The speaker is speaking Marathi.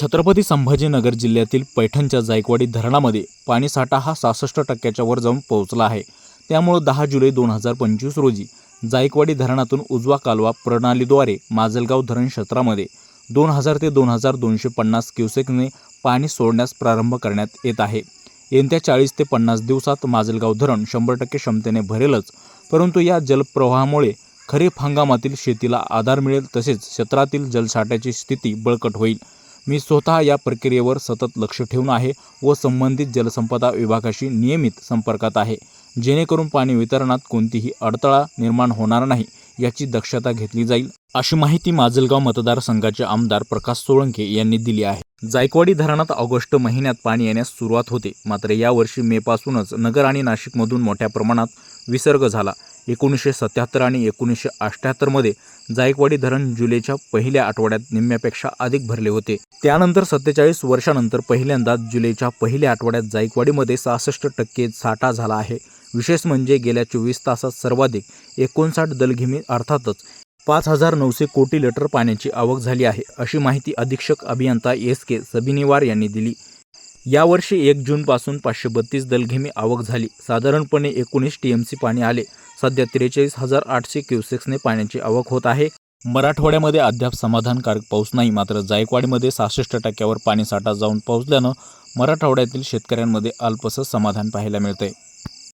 छत्रपती संभाजीनगर जिल्ह्यातील पैठणच्या जायकवाडी धरणामध्ये पाणीसाठा हा सहासष्ट टक्क्याच्या वर जाऊन पोहोचला आहे. त्यामुळं दहा जुलै दोन हजार पंचवीस रोजी जायकवाडी धरणातून उजवा कालवा प्रणालीद्वारे माजलगाव धरण क्षेत्रामध्ये दोन हजार ते दोन हजार दोनशे पन्नास क्युसेकने पाणी सोडण्यास प्रारंभ करण्यात येत आहे. येत्या चाळीस ते पन्नास दिवसात माजलगाव धरण शंभर टक्के क्षमतेने भरेलच परंतु या जलप्रवाहामुळे खरीप हंगामातील शेतीला आधार मिळेल तसेच क्षेत्रातील जलसाठ्याची स्थिती बळकट होईल. मी स्वतः या प्रक्रियेवर सतत लक्ष ठेवून आहे व संबंधित जलसंपदा विभागाशी नियमित संपर्कात आहे. जेणेकरून पाणी वितरणात कोणतीही अडथळा निर्माण होणार नाही याची दक्षता घेतली जाईल अशी माहिती माजलगाव मतदारसंघाचे आमदार प्रकाश सोळंके यांनी दिली आहे. जायकवाडी धरणात ऑगस्ट महिन्यात पाणी येण्यास सुरुवात होते. मात्र यावर्षी मेपासूनच नगर आणि नाशिकमधून मोठ्या प्रमाणात विसर्ग झाला. एकोणीसशे सत्याहत्तर आणि एकोणीसशे अठ्ठ्याहत्तरमध्ये जायकवाडी धरण जुलैच्या पहिल्या आठवड्यात निम्म्यापेक्षा अधिक भरले होते. त्यानंतर सत्तेचाळीस वर्षानंतर पहिल्यांदा जुलैच्या पहिल्या आठवड्यात जायकवाडीमध्ये सहासष्ट टक्के साठा झाला आहे. विशेष म्हणजे गेल्या चोवीस तासात सर्वाधिक एकोणसाठ दलघिमी अर्थातच पाच हजार नऊशे कोटी लिटर पाण्याची आवक झाली आहे अशी माहिती अधीक्षक अभियंता एस के सबिनीवार यांनी दिली. यावर्षी एक जूनपासून पाचशे बत्तीस दलघेमी आवक झाली. साधारणपणे एकोणीस टी एम सी पाणी आले. सध्या त्रेचाळीस हजार आठशे क्युसेक्सने पाण्याची आवक होत आहे. मराठवाड्यामध्ये अद्याप समाधानकारक पाऊस नाही. मात्र जायकवाडीमध्ये सहासष्ट टक्क्यावर पाणीसाठा जाऊन पोहोचल्यानं मराठवाड्यातील शेतकऱ्यांमध्ये अल्पसं समाधान पाहायला मिळतंय.